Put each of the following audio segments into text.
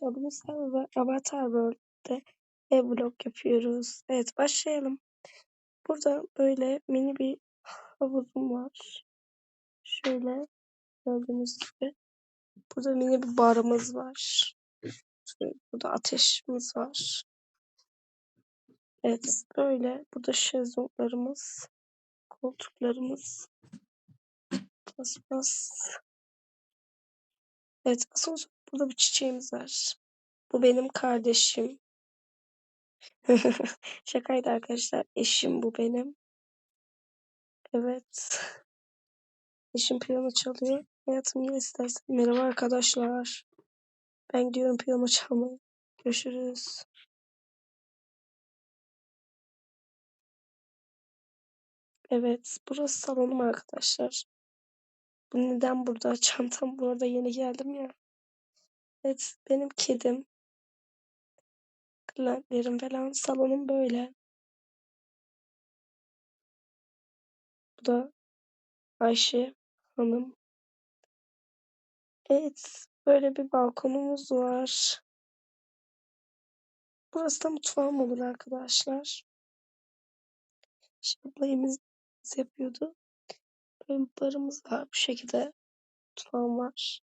arkadaşlar bugün Avatar World'de ev vlog yapıyoruz. Evet başlayalım. Burada böyle mini bir havuzum var. Şöyle gördüğünüz gibi. Burada mini bir barımız var. Burada ateşimiz var. Evet böyle. Burada şezlonglarımız, koltuklarımız. Bas bas. Evet asansör. Burada bir çiçeğimiz var. Bu benim kardeşim. Şakaydı arkadaşlar. Eşim bu benim. Evet. Eşim piyano çalıyor. Hayatım ne istersen. Merhaba arkadaşlar. Ben gidiyorum piyano çalmaya. Görüşürüz. Evet. Burası salonum arkadaşlar. Bu neden burada? Çantam burada yeni geldim ya. Evet. Benim kedim. Kırlentlerim falan. Salonum böyle. Bu da Ayşe Hanım. Evet. Böyle bir balkonumuz var. Burası da mutfağım olur arkadaşlar. Şimdi ablayımız yapıyordu. Böyle barımız var. Bu şekilde mutfağım var.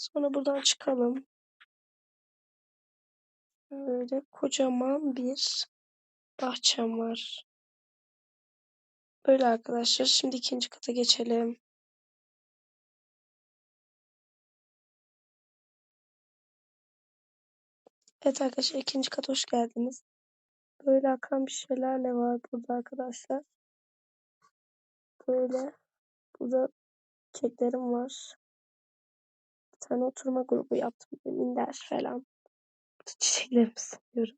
Sonra buradan çıkalım. Böyle kocaman bir bahçem var. Böyle arkadaşlar. Şimdi ikinci kata geçelim. Evet arkadaşlar ikinci kat hoş geldiniz. Böyle akan bir şelale var burada arkadaşlar. Böyle burada keklerim var. Tane oturma grubu yaptım. Minder falan. Çiçeklerimi seviyorum.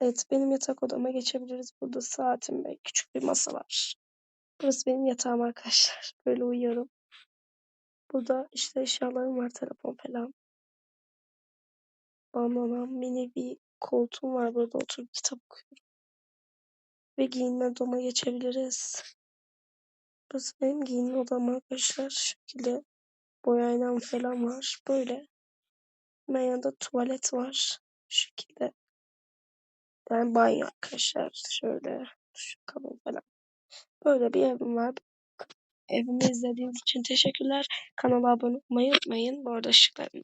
Evet benim yatak odama geçebiliriz. Burada saatim ve küçük bir masa var. Burası benim yatağım arkadaşlar. Böyle uyuyorum. Burada işte eşyalarım var. Telefon falan. Bandana mini bir koltuğum var. Burada oturup kitap okuyorum. Ve giyinme odama geçebiliriz. Burası benim giyinme odam arkadaşlar. Şu şekilde boy aynam falan var. Böyle. Hemen yanında tuvalet var. Şu şekilde. Yani banyo arkadaşlar. Şöyle. Şu kabin falan. Böyle bir evim var. Evimi izlediğiniz için teşekkürler. Kanala abone olmayı unutmayın. Bu arada ışıklarım